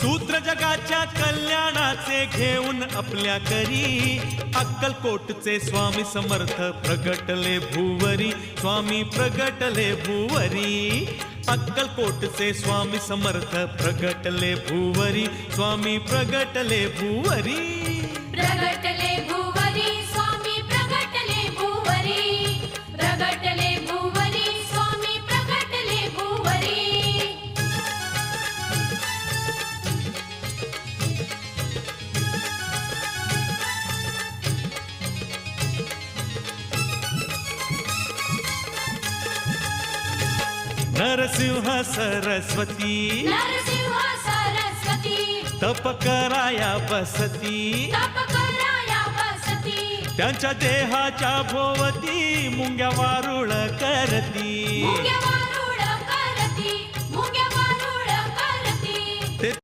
सूत्र जगाच्या कल्याणाचे घेऊन आपल्या करी अक्कलकोटचे स्वामी समर्थ प्रगटले भूवरी स्वामी प्रगटले भुवरी. अक्कलकोटचे स्वामी समर्थ प्रगटले भूवरी स्वामी प्रगटले भूवरी. नरसिंह सरस्वती। नरसिंह सरस्वती। तप कराया बसती। तप कराया बसती। त्यांच्या देहाच्या भोवती मुंग्या वारुळ करती। मुंग्या